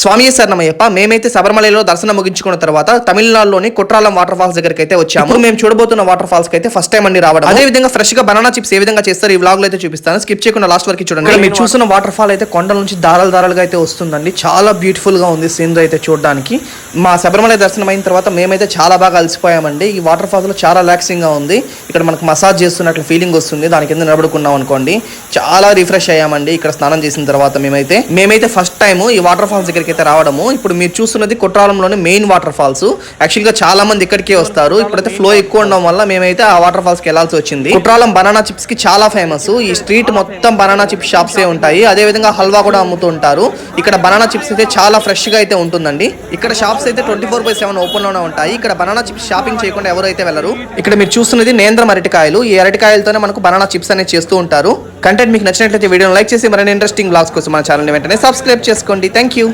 స్వామి శరణమయ్యప్ప. మేమైతే శబరిమలలో దర్శనం ముగించుకున్న తర్వాత తమిళనాడులోని కుట్రాలం వాటర్ ఫాల్స్ దగ్గరికి అయితే వచ్చాము మేము చూడబోతున్న వాటర్ ఫాల్స్కి అయితే ఫస్ట్ టైం అండి రావడం. అదే విధంగా ఫ్రెష్గా బనానా చిప్స్ ఏ విధంగా చేస్తారు ఈ వ్లాగ్లో అయితే చూపిస్తాను. స్కిప్ చేయకుండా లాస్ట్ వరకు చూడండి. మీరు చూస్తున్న వాటర్ ఫాల్ అయితే కొండల నుంచి దారాలు దారాలుగా అయితే వస్తుందండి. చాలా బ్యూటిఫుల్గా ఉంది సీనరీ అయితే చూడడానికి. మా శబరిమల దర్శనం అయిన తర్వాత మేమైతే చాలా బాగా అలసిపోయామండి. ఈ వాటర్ ఫాల్స్లో చాలా రిలాక్సింగ్గా ఉంది. ఇక్కడ మనకు మసాజ్ చేస్తున్నట్లు ఫీలింగ్ వస్తుంది. దాని కింద నిలబడుకున్నాం అనుకోండి. చాలా రిఫ్రెష్ అయ్యామండి. ఇక్కడ స్నానం చేసిన తర్వాత మేమైతే మేమైతే ఫస్ట్ టైం ఈ వాటర్ ఫాల్స్ దగ్గరికి అయితే రావడము. ఇప్పుడు మీరు చూస్తున్నది కుట్రాలంలోని మెయిన్ వాటర్ ఫాల్స్. యాక్చువల్గా చాలా మంది ఇక్కడికే వస్తారు. ఇప్పుడైతే ఫ్లో ఎక్కువ ఉండడం వల్ల మేమైతే ఆ వాటర్ ఫాల్స్కి వెళ్ళాల్సి వచ్చింది. కుట్రాలం బనానా చిప్స్కి చాలా ఫేమస్. ఈ స్ట్రీట్ మొత్తం బనానా చిప్స్ షాప్సే ఉంటాయి. అదే విధంగా హల్వా కూడా అమ్ముతూ ఉంటారు. ఇక్కడ బనానా చిప్స్ అయితే చాలా ఫ్రెష్గా అయితే ఉంటుందండి. ఇక్కడ షాప్స్ అయితే ట్వంటీ ఫోర్ బై సెవెన్ ఓపెన్లోనే ఉంటాయి. ఇక్కడ బనానా చిప్స్ షాపింగ్ చేయకుండా ఎవరైతే వెళ్ళరు ఇక్కడ మీరు చూస్తున్నది నేంద్రం అరటికాయలు. ఈ అరటికాయలతోనే మనకు బనానా చిప్స్ అనేది చేస్తూ ఉంటారు. కంటెంట్ మీకు నచ్చినట్లయితే వీడియోని లైక్ చేసి మరిన్ని ఇంట్రెస్టింగ్ బ్లాగ్స్ కోసం మన ఛానల్ని వెంటనే సబ్స్క్రైబ్ చేసుకోండి. Thank you